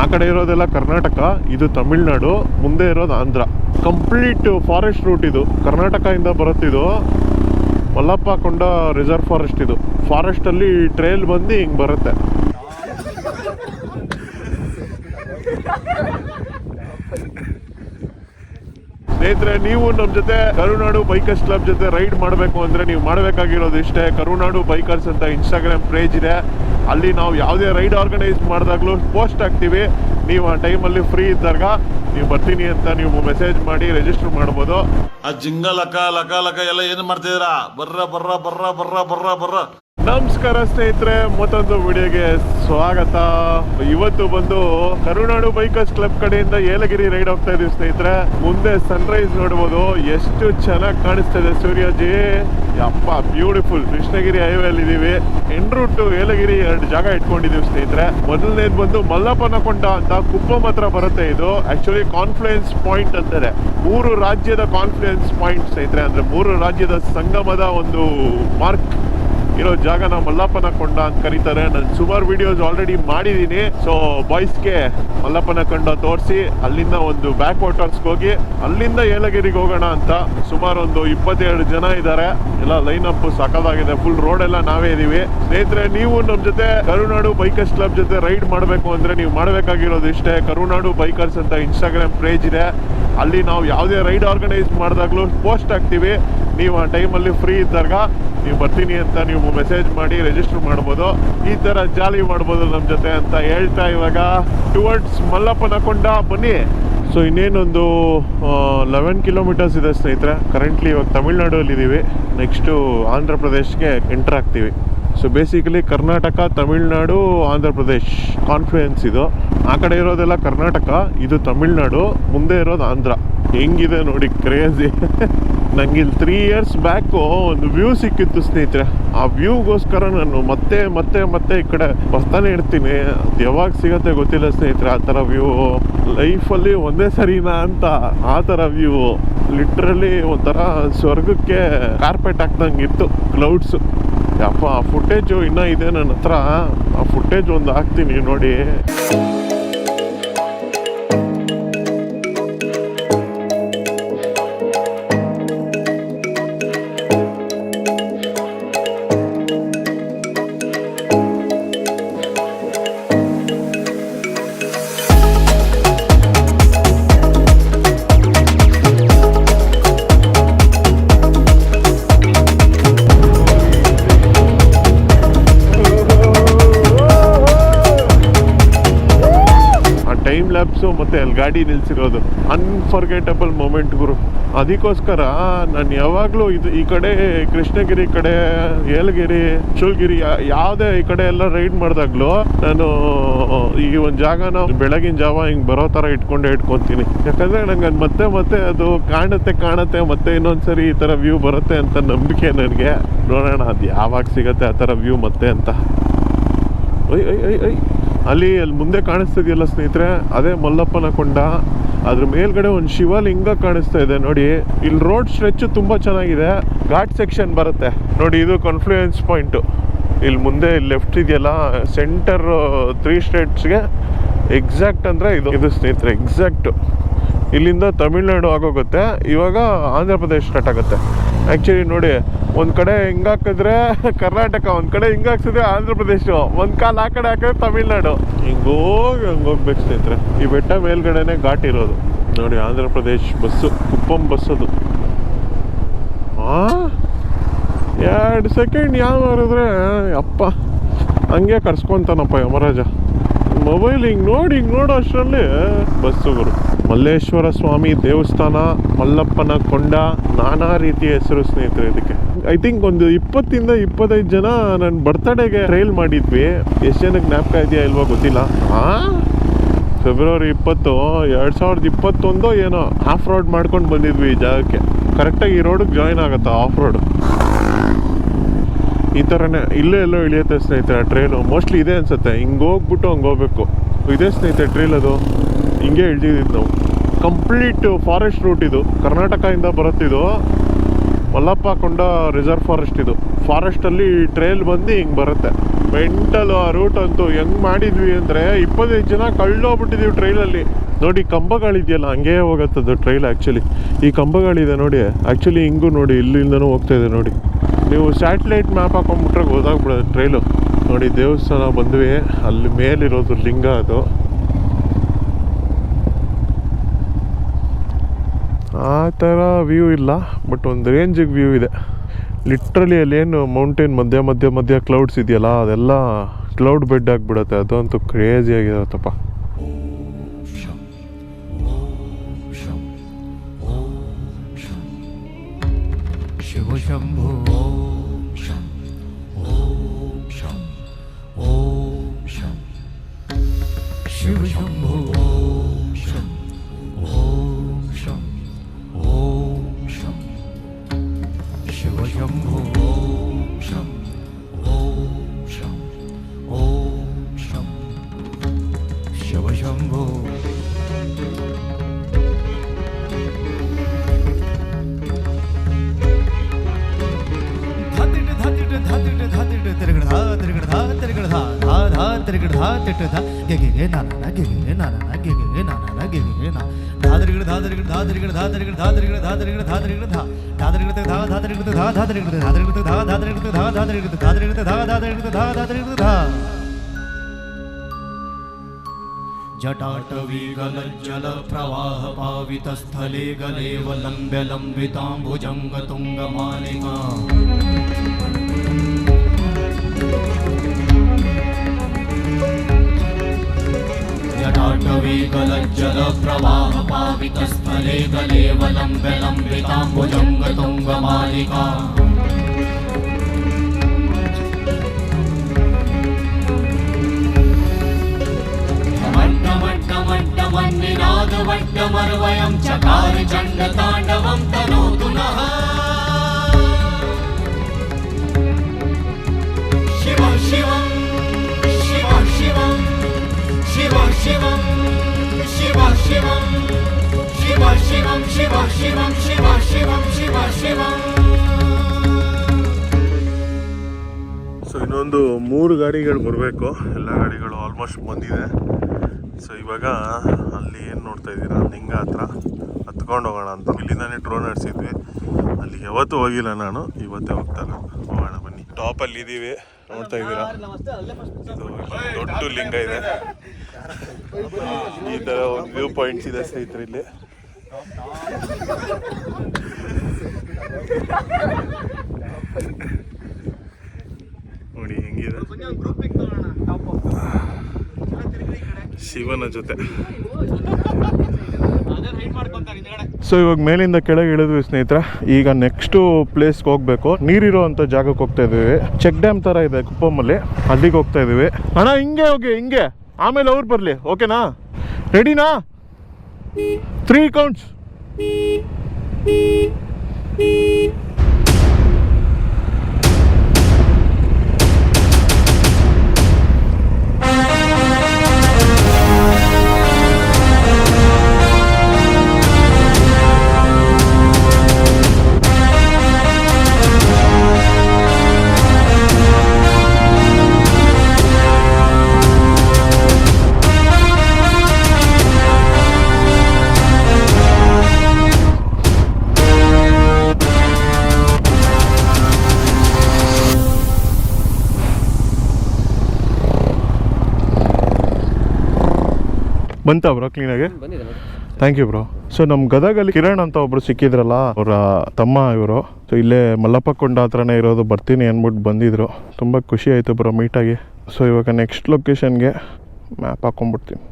ಆ ಕಡೆ ಇರೋದೆಲ್ಲ ಕರ್ನಾಟಕ, ಇದು ತಮಿಳ್ನಾಡು, ಮುಂದೆ ಇರೋದು ಆಂಧ್ರ. ಕಂಪ್ಲೀಟ್ ಫಾರೆಸ್ಟ್ ರೂಟ್ ಇದು. ಕರ್ನಾಟಕದಿಂದ ಬರುತ್ತಿದು ಮಲ್ಲಪ್ಪ ಕೊಂಡ ರಿಸರ್ವ್ ಫಾರೆಸ್ಟ್ ಇದು. ಫಾರೆಸ್ಟ್ ಅಲ್ಲಿ ಟ್ರೈಲ್ ಬಂದು ಹಿಂಗ್ ಬರುತ್ತೆ. ಸ್ನೇಹಿತರೆ, ನೀವು ನಮ್ಮ ಜೊತೆ ಕರುನಾಡು ಬೈಕರ್ಸ್ ಕ್ಲಬ್ ಜೊತೆ ರೈಡ್ ಮಾಡಬೇಕು ಅಂದ್ರೆ ನೀವು ಮಾಡಬೇಕಾಗಿರೋದು ಇಷ್ಟೇ. ಕರುನಾಡು ಬೈಕರ್ಸ್ ಅಂತ ಇನ್ಸ್ಟಾಗ್ರಾಮ್ ಪೇಜ್ ಇದೆ. ಅಲ್ಲಿ ನಾವು ಯಾವುದೇ ರೈಡ್ ಆರ್ಗನೈಸ್ ಮಾಡಿದಾಗಲೂ ಪೋಸ್ಟ್ ಹಾಕ್ತೀವಿ. ನೀವು ಆ ಟೈಮಲ್ಲಿ ಫ್ರೀ ಇದ್ದಾಗ ನೀವು ಬರ್ತೀನಿ ಅಂತ ನೀವು ಮೆಸೇಜ್ ಮಾಡಿ ರಿಜಿಸ್ಟರ್ ಮಾಡ್ಬೋದು. ಆ ಜಿಂಗ ಲಕ ಲಕ ಲಕ ಎಲ್ಲ ಏನು ಮಾಡ್ತಿದ್ದೀರಾ? ಬರ್ರ ಬರ್ರ ಬರ್ರ ಬರ್ರ ಬರ್ರ ಬರ್ರ. ನಮಸ್ಕಾರ ಸ್ನೇಹಿತರೆ, ಮತ್ತೊಂದು ವಿಡಿಯೋಗೆ ಸ್ವಾಗತ. ಇವತ್ತು ಬಂದು ಕರುನಾಡು ಬೈಕರ್ಸ್ ಕ್ಲಬ್ ಕಡೆಯಿಂದ ಏಲಗಿರಿ ರೈಡ್ ಹೋಗ್ತಾ ಇದೀವಿ ಸ್ನೇಹಿತರೆ. ಮುಂದೆ ಸನ್ರೈಸ್ ನೋಡಬಹುದು ಎಷ್ಟು ಚೆನ್ನಾಗಿ ಕಾಣಿಸ್ತಾ ಇದೆ ಸೂರ್ಯಜಿ. ಅಪ್ಪ ಬ್ಯೂಟಿಫುಲ್ ಕೃಷ್ಣಗಿರಿ ಹೈವೇ ಅಲ್ಲಿ ಇದೀವಿ. ಎನ್ ರೂಟ್ ಏಲಗಿರಿ ಎರಡು ಜಾಗ ಇಟ್ಕೊಂಡಿದೀವಿ ಸ್ನೇಹಿತರೆ. ಮೊದಲನೇದು ಬಂದು ಮಲ್ಲಪ್ಪನಕೊಂಡ ಅಂತ ಕುಪ್ಪಂ ಹತ್ರ ಬರುತ್ತೆ ಇದು. ಆಕ್ಚುಲಿ ಕಾನ್ಫ್ಲುಯೆನ್ಸ್ ಪಾಯಿಂಟ್ ಅಂತಾರೆ. ಮೂರು ರಾಜ್ಯದ ಕಾನ್ಫ್ಲುಯೆನ್ಸ್ ಪಾಯಿಂಟ್ ಸ್ನೇಹಿತರೆ. ಅಂದ್ರೆ ಮೂರು ರಾಜ್ಯದ ಸಂಗಮದ ಒಂದು ಮಾರ್ಕ್ ಇರೋ ಜಾಗನ ಮಲ್ಲಪ್ಪನ ಕೊಂಡ ಅಂತ ಕರೀತಾರೆ. ನಾನು ಸುಮಾರು ವಿಡಿಯೋಸ್ ಆಲ್ರೆಡಿ ಮಾಡಿದ್ದೀನಿ ಸೊ ಬಾಯ್ಸ್ಗೆ ಮಲ್ಲಪ್ಪನ ಕೊಂಡ ತೋರಿಸಿ, ಅಲ್ಲಿಂದ ಒಂದು ಬ್ಯಾಕ್ ವಾಟರ್ಸ್ಗೆ ಹೋಗಿ, ಅಲ್ಲಿಂದ ಏಲಗಿರಿಗೆ ಹೋಗೋಣ ಅಂತ ಸುಮಾರು ಒಂದು ಇಪ್ಪತ್ತೆರಡು ಜನ ಇದ್ದಾರೆ ಎಲ್ಲ ಲೈನ್ ಅಪ್ ಸಕಲಾಗಿದೆ ಫುಲ್ ರೋಡ್ ಎಲ್ಲ ನಾವೇ ಇದೀವಿ. ಸ್ನೇಹಿತರೆ, ನೀವು ನಮ್ಮ ಜೊತೆ ಕರುನಾಡು ಬೈಕರ್ಸ್ ಕ್ಲಬ್ ಜೊತೆ ರೈಡ್ ಮಾಡಬೇಕು ಅಂದ್ರೆ ನೀವು ಮಾಡಬೇಕಾಗಿರೋದು ಇಷ್ಟೇ. ಕರುನಾಡು ಬೈಕರ್ಸ್ ಅಂತ ಇನ್ಸ್ಟಾಗ್ರಾಮ್ ಪೇಜ್ ಇದೆ. ಅಲ್ಲಿ ನಾವು ಯಾವುದೇ ರೈಡ್ ಆರ್ಗನೈಸ್ ಮಾಡಿದಾಗಲೂ ಪೋಸ್ಟ್ ಹಾಕ್ತೀವಿ. ನೀವು ಆ ಟೈಮಲ್ಲಿ ಫ್ರೀ ಇದ್ದಾಗ ನೀವು ಬರ್ತೀನಿ ಅಂತ ನೀವು ಮೆಸೇಜ್ ಮಾಡಿ ರಿಜಿಸ್ಟರ್ ಮಾಡ್ಬೋದು. ಈ ಥರ ಜಾಲಿ ಮಾಡ್ಬೋದು ನಮ್ಮ ಜೊತೆ ಅಂತ ಹೇಳ್ತಾ ಇವಾಗ ಟುವರ್ಡ್ಸ್ ಮಲ್ಲಪ್ಪನಕೊಂಡ. ಬನ್ನಿ. ಸೊ ಇನ್ನೇನೊಂದು ಲೆವೆನ್ ಕಿಲೋಮೀಟರ್ಸ್ ಇದೆ ಸ್ನೇಹಿತರೆ. ಕರೆಂಟ್ಲಿ ಇವಾಗ ತಮಿಳ್ನಾಡಲ್ಲಿ ಇದ್ದೀವಿ ನೆಕ್ಸ್ಟು ಆಂಧ್ರ ಪ್ರದೇಶ್ಗೆ ಎಂಟ್ರ್ ಆಗ್ತೀವಿ. So basically Karnataka Tamil Nadu Andhra Pradesh confluence ಇದು. ಆ ಕಡೆ ಇರೋದೆಲ್ಲ ಕರ್ನಾಟಕ ಇದು ತಮಿಳ್ನಾಡು ಮುಂದೆ ಇರೋದು ಆಂಧ್ರ ಹೆಂಗಿದೆ ನೋಡಿ ಕ್ರೇಜಿ ನಂಗೆ ಇಲ್ಲಿ ತ್ರೀ ಇಯರ್ಸ್ ಬ್ಯಾಕು ಒಂದು ವ್ಯೂ ಸಿಕ್ಕಿತ್ತು ಸ್ನೇಹಿತರೆ. ಆ ವ್ಯೂಗೋಸ್ಕರ ನಾನು ಮತ್ತೆ ಮತ್ತೆ ಮತ್ತೆ ಈ ಕಡೆ ಬರ್ತಾನೆ ಇರ್ತೀನಿ. ಅದು ಯಾವಾಗ ಸಿಗತ್ತೆ ಗೊತ್ತಿಲ್ಲ ಸ್ನೇಹಿತರೆ, ಆ ಥರ ವ್ಯೂ ಲೈಫಲ್ಲಿ ಒಂದೇ ಸರಿನಾ ಅಂತ ಆ ಥರ ವ್ಯೂ ಲಿಟ್ರಲಿ ಒಂಥರ ಸ್ವರ್ಗಕ್ಕೆ ಕಾರ್ಪೆಟ್ ಹಾಕ್ದಂಗೆ ಇತ್ತು ಕ್ಲೌಡ್ಸು ಯಪ್ಪ ಆ ಫುಟೇಜು ಇನ್ನೂ ಇದೆ ನನ್ನ ಹತ್ರ. ಆ ಫುಟೇಜ್ ಒಂದು ಹಾಕ್ತೀನಿ ನೋಡಿ. ಟೈಮ್ ಮತ್ತು ಅಲ್ಲಿ ಗಾಡಿ ನಿಲ್ಸಿರೋದು. ಅನ್ಫರ್ಗೆಟಬಲ್ ಮೂಮೆಂಟ್ ಗುರು. ಅದಕ್ಕೋಸ್ಕರ ನಾನು ಯಾವಾಗಲೂ ಇದು ಈ ಕಡೆ ಕೃಷ್ಣಗಿರಿ ಕಡೆ ಏಲಗಿರಿ, ಚೂಲ್ಗಿರಿ, ಯಾ- ಯಾವುದೇ ಈ ಕಡೆ ಎಲ್ಲ ರೈಡ್ ಮಾಡಿದಾಗ್ಲೂ ನಾನು ಈ ಒಂದು ಜಾಗನ ಬೆಳಗಿನ ಜಾವ ಹಿಂಗೆ ಬರೋ ಥರ ಇಟ್ಕೊಂಡೇ ಇಟ್ಕೊತೀನಿ. ಯಾಕಂದರೆ ನಂಗೆ ಅದು ಮತ್ತೆ ಮತ್ತೆ ಅದು ಕಾಣುತ್ತೆ ಕಾಣುತ್ತೆ, ಮತ್ತೆ ಇನ್ನೊಂದ್ಸರಿ ಈ ಥರ ವ್ಯೂ ಬರುತ್ತೆ ಅಂತ ನಂಬಿಕೆ ನನಗೆ. ನೋಡೋಣ ಅದು ಯಾವಾಗ ಸಿಗುತ್ತೆ ಆ ಥರ ವ್ಯೂ ಮತ್ತೆ ಅಂತ. ಐ ಐ ಐ ಐ ಅಲ್ಲಿ ಅಲ್ಲಿ ಮುಂದೆ ಕಾಣಿಸ್ತಿದೆಯಲ್ಲ ಸ್ನೇಹಿತರೆ? ಅದೇ ಮಲ್ಲಪ್ಪನ ಕೊಂಡ. ಅದ್ರ ಮೇಲ್ಗಡೆ ಒಂದು ಶಿವಲಿಂಗ ಕಾಣಿಸ್ತಾ ಇದೆ, ನೋಡಿ. ಇಲ್ಲಿ ರೋಡ್ ಸ್ಟ್ರೆಚ್ ತುಂಬಾ ಚೆನ್ನಾಗಿದೆ. ಘಾಟ್ ಸೆಕ್ಷನ್ ಬರುತ್ತೆ. ನೋಡಿ, ಇದು ಕನ್ಫ್ಲೂಯೆನ್ಸ್ ಪಾಯಿಂಟು ಇಲ್ಲಿ ಮುಂದೆ ಲೆಫ್ಟ್ ಇದೆಯಲ್ಲ ಸೆಂಟರ್ ತ್ರೀ ಸ್ಟೇಟ್ಸ್ಗೆ ಎಕ್ಸಾಕ್ಟ್ ಅಂದರೆ ಇದು. ಇದು ಸ್ನೇಹಿತರೆ ಎಕ್ಸಾಕ್ಟು ಇಲ್ಲಿಂದ ತಮಿಳ್ನಾಡು ಆಗೋಗುತ್ತೆ. ಇವಾಗ ಆಂಧ್ರ ಪ್ರದೇಶ ಸ್ಟಾರ್ಟ್ ಆಗುತ್ತೆ. ಆ್ಯಕ್ಚುಲಿ ನೋಡಿ, ಒಂದು ಕಡೆ ಹಿಂಗಾಕಿದ್ರೆ ಕರ್ನಾಟಕ, ಒಂದು ಕಡೆ ಹಿಂಗಾಕ್ಸಿದ್ರೆ ಆಂಧ್ರ ಪ್ರದೇಶ, ಒಂದು ಕಾಲು ಆ ಕಡೆ ಹಾಕಿದ್ರೆ ತಮಿಳ್ನಾಡು. ಹಿಂಗೋಗಿ ಹೋಗಿ, ಹಂಗೆ ಹೋಗ್ಬೇಕು ಸ್ನೇಹಿತರೆ. ಈ ಬೆಟ್ಟ ಮೇಲ್ಗಡೆನೆ ಘಾಟ್ ಇರೋದು. ನೋಡಿ, ಆಂಧ್ರ ಪ್ರದೇಶ್ ಬಸ್ಸು ಕುಪ್ಪಂ ಬಸ್ ಅದು. ಎರಡು ಸೆಕೆಂಡ್ ಯಾವ ಮಾಡಿದ್ರೆ ಅಪ್ಪ ಹಂಗೆ ಕರ್ಸ್ಕೊತಾನಪ್ಪ ಯಮರಾಜ. ಮೊಬೈಲ್ ಹಿಂಗೆ ನೋಡಿ, ಹಿಂಗೆ ನೋಡೋ ಅಷ್ಟರಲ್ಲಿ. ಬಸ್ಸುಗಳು. ಮಲ್ಲೇಶ್ವರ ಸ್ವಾಮಿ ದೇವಸ್ಥಾನ, ಮಲ್ಲಪ್ಪನ ಕೊಂಡ, ನಾನಾ ರೀತಿಯ ಹೆಸರು ಸ್ನೇಹಿತರೆ ಇದಕ್ಕೆ. ಐ ಥಿಂಕ್ ಒಂದು ಇಪ್ಪತ್ತಿಂದ ಇಪ್ಪತ್ತೈದು ಜನ ನನ್ನ ಬರ್ತಡೇಗೆ ಟ್ರೈಲ್ ಮಾಡಿದ್ವಿ. ಎಷ್ಟು ಜನಕ್ಕೆ ಜ್ಞಾಪಕ ಇದೆಯಾ ಇಲ್ವೋ ಗೊತ್ತಿಲ್ಲ. ಆ? ಫೆಬ್ರವರಿ ಇಪ್ಪತ್ತು, ಎರಡು ಸಾವಿರದ ಇಪ್ಪತ್ತೊಂದು ಏನೋ ಆಫ್ ರೋಡ್ ಮಾಡ್ಕೊಂಡು ಬಂದಿದ್ವಿ ಈ ಜಾಗಕ್ಕೆ. ಕರೆಕ್ಟಾಗಿ ಈ ರೋಡಿಗೆ ಜಾಯ್ನ್ ಆಗುತ್ತಾ ಆಫ್ ರೋಡ್ ಈ ಥರನೇ ಇಲ್ಲೇ ಎಲ್ಲೋ ಇಳಿಯುತ್ತೆ ಸ್ನೇಹಿತರೆ ಟ್ರೈನು ಮೋಸ್ಟ್ಲಿ ಇದೆ ಅನ್ಸುತ್ತೆ. ಹಿಂಗೆ ಹೋಗ್ಬಿಟ್ಟು ಹಂಗೆ ಹೋಗ್ಬೇಕು. ಇದೆ ಸ್ನೇಹಿತರೆ ಟ್ರೈಲ್ ಅದು. ಹಿಂಗೆ ಇಳಿದಿದ್ದೀವಿ ನಾವು ಕಂಪ್ಲೀಟ್ ಫಾರೆಸ್ಟ್ ರೂಟ್ ಇದು. ಕರ್ನಾಟಕದಿಂದ ಬರುತ್ತಿದ್ದು ಮಲ್ಲಪ್ಪ ಕೊಂಡ ರಿಸರ್ವ್ ಫಾರೆಸ್ಟ್ ಇದು. ಫಾರೆಸ್ಟಲ್ಲಿ ಟ್ರೈಲ್ ಬಂದು ಹಿಂಗೆ ಬರುತ್ತೆ. ಮೆಂಟಲ್ ಆ ರೂಟ್ ಅಂತೂ ಹೆಂಗ್ ಮಾಡಿದ್ವಿ ಅಂದ್ರೆ ಇಪ್ಪತ್ತೈದು ಜನ ಕಳ್ಳೋಗ್ಬಿಟ್ಟಿದೀವಿ ಟ್ರೈಲಲ್ಲಿ ನೋಡಿ, ಕಂಬಗಳಿದೆಯಲ್ಲ, ಹಂಗೆ ಹೋಗತ್ತದು ಟ್ರೈಲ್ ಆ್ಯಕ್ಚುಲಿ ಈ ಕಂಬಗಳಿದೆ ನೋಡಿ ಆ್ಯಕ್ಚುಲಿ ಹಿಂಗೂ ನೋಡಿ, ಇಲ್ಲಿಂದನೂ ಹೋಗ್ತಾ ಇದೆ ನೋಡಿ. ನೀವು ಸ್ಯಾಟಲೈಟ್ ಮ್ಯಾಪ್ ಹಾಕೊಂಡ್ಬಿಟ್ರೆ ಗೊತ್ತಾಗ್ಬಿಡೋದು ಟ್ರೈಲು ನೋಡಿ, ದೇವಸ್ಥಾನ ಬಂದ್ವಿ, ಅಲ್ಲಿ ಮೇಲಿರೋದು ಲಿಂಗ ಅದು. ಆ ಥರ ವ್ಯೂ ಇಲ್ಲ ಬಟ್ ಒಂದು ರೇಂಜಿಗೆ ವ್ಯೂ ಇದೆ. ಲಿಟ್ರಲಿ ಅಲ್ಲೇನು ಮೌಂಟೇನ್ ಮಧ್ಯ ಮಧ್ಯ ಮಧ್ಯ ಕ್ಲೌಡ್ಸ್ ಇದೆಯಲ್ಲ, ಅದೆಲ್ಲ ಕ್ಲೌಡ್ ಬೆಡ್ ಆಗಿಬಿಡುತ್ತೆ, ಅದಂತೂ ಕ್ರೇಜಿ ಆಗಿರತ್ತಪ್ಪ जटाटवी गलज्जल धा पावित धा तिरगड़ धा धा धा मालिका धा जटाटवीगलज्जलप्रवाहपावितस्थले गलेव लम्ब्य लम्बिताम्बुजङ्गतुङ्गमालिका मट्टमट्टमट्टमन्निनादवट्टमर्वयं चकार चण्डताण्डवं तनोतु नः। शिव, शिवं शिव शिवं शिव, शिवं। शिव शिवं शिव शिवं शिव शिवं शिव शिवं शिव शिवम् ಸೊ ಇನ್ನೊಂದು ಮೂರು ಗಾಡಿಗಳು ಬರಬೇಕು ಎಲ್ಲ ಗಾಡಿಗಳು ಆಲ್ಮೋಸ್ಟ್ ಬಂದಿದೆ ಸೊ ಇವಾಗ ಅಲ್ಲಿ ಏನು ನೋಡ್ತಾ ಇದ್ದೀರಾ ನಿಂಗ ಹತ್ರ ಹತ್ಕೊಂಡು ಹೋಗೋಣ ಅಂತ ಇಲ್ಲಿಂದಾನೇ ಡ್ರೋನ್ ನಡೆಸಿದ್ವಿ ಅಲ್ಲಿ ಯಾವತ್ತೂ ಹೋಗಿಲ್ಲ ನಾನು ಇವತ್ತೇ ಹೋಗ್ತಾ ಇರೋದು ಹೋಗೋಣ ಬನ್ನಿ ಟಾಪಲ್ಲಿ ಇದ್ದೀವಿ ನೋಡ್ತಾ ಇದ್ದೀರಾ ಇದು ಇಲ್ಲಿ ದೊಡ್ಡ ಲಿಂಗ ಇದೆ ಈ ಥರ ಒಂದು ವ್ಯೂ ಪಾಯಿಂಟ್ಸ್ ಇದೆ ಸ್ನೇಹಿತರೆ ಇಲ್ಲಿ ನೋಡಿ, ಹೆಂಗಿದೆ? ಶಿವನ ಜೊತೆ. ಸೊ ಇವಾಗ ಮೇಲಿಂದ ಕೆಳಗೆ ಇಳಿದ್ವಿ ಸ್ನೇಹಿತರೆ. ಈಗ ನೆಕ್ಸ್ಟು ಪ್ಲೇಸ್ಗೆ ಹೋಗ್ಬೇಕು. ನೀರಿರೋ ಅಂತ ಜಾಗಕ್ಕೆ ಹೋಗ್ತಾ ಇದೀವಿ ಚೆಕ್ ಡ್ಯಾಮ್ ಥರ ಇದೆ ಕುಪ್ಪಮ್ಮಲ್ಲಿ ಅಲ್ಲಿಗೆ ಹೋಗ್ತಾ ಇದೀವಿ ಅಣ್ಣ, ಹಿಂಗೆ ಹೋಗಿ, ಹಿಂಗೆ. ಆಮೇಲೆ ಅವ್ರು ಬರಲಿ ಓಕೆನಾ? ರೆಡಿನಾ ತ್ರೀ ಕೌಂಟ್ಸ್ ಬಂತಾ ಬ್ರೋ ಕ್ಲೀನಾಗಿ ಥ್ಯಾಂಕ್ ಯು ಬ್ರೋ ಸೊ ನಮ್ಮ ಗದಗಲ್ಲಿ ಕಿರಣ್ ಅಂತ ಒಬ್ರು ಸಿಕ್ಕಿದ್ರಲ್ಲ ಅವರ ತಮ್ಮ ಇವರು. ಸೊ ಇಲ್ಲೇ ಮಲ್ಲಪ್ಪಕೊಂಡ ಹತ್ರನೇ ಇರೋದು ಬರ್ತೀನಿ ಅಂದ್ಬಿಟ್ಟು ಬಂದಿದ್ರು. ತುಂಬ ಖುಷಿ ಆಯಿತು ಬ್ರೋ ಮೀಟಾಗಿ ಸೊ ಇವಾಗ ನೆಕ್ಸ್ಟ್ ಲೊಕೇಶನ್ಗೆ ಮ್ಯಾಪ್ ಹಾಕೊಂಡ್ಬಿಡ್ತೀನಿ.